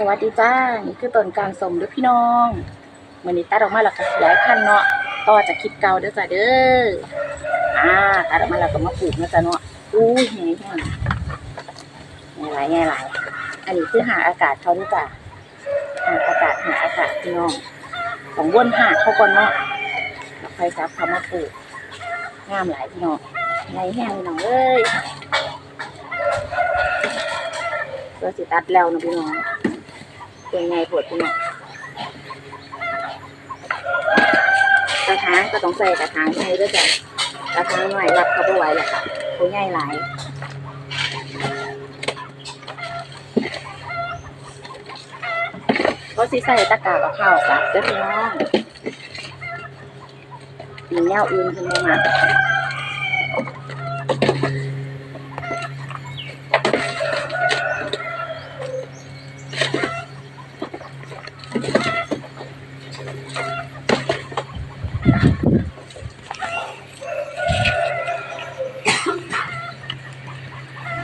สวัสดีจ้า นี่คือต้นกางสมด้อพี่น้องมือนี้ตัดออกมาแล้วก็ขยายพันเนาะ ต่อจากคลิปเก่าเด้อจ้าเด้อ อ่าตัดออกมาแล้วก็มาปลูกเนะจ้าเนาะ อู้ยใหญ่แห้งใหญ่หลายใหญ่หลาย อันนี้คือหาอากาศเขาด้วยจ้ะหาอากาศหาอากาศพี่น้องต้องวนหาเขาก่อนเนาะแล้วค่อยซับเขามาปลูก งามหลายพี่น้องใหญ่แห้งพี่น้องเอ้ยก็สิตัดแล้วนะพี่น้อง เป็นไงปวดพี่น้องกระถางก็ต้องใส่กระถางใหญ่ด้วยจ้ะกระถางหน่อยรับเขาไปไหวแหละค่ะเขาใหญ่หลายก็สิใส่ตะกร้ากับข้าวกับเด้อพี่น้องมีแนวอื่นขึ้นมา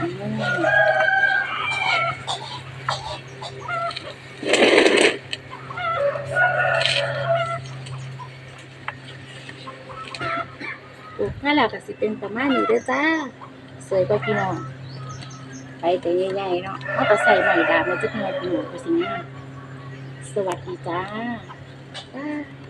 ปลูกมาแล้วก็สิเป็นประมาณนี้เด้อจ้า สวยกว่าพี่น้อง ไปแต่ใหญ่ๆเนาะเอาแต่ใส่ใหม่ดาบมาจักหน่อยพี่น้องก็สิงามสวัสดีจ้าบ๊า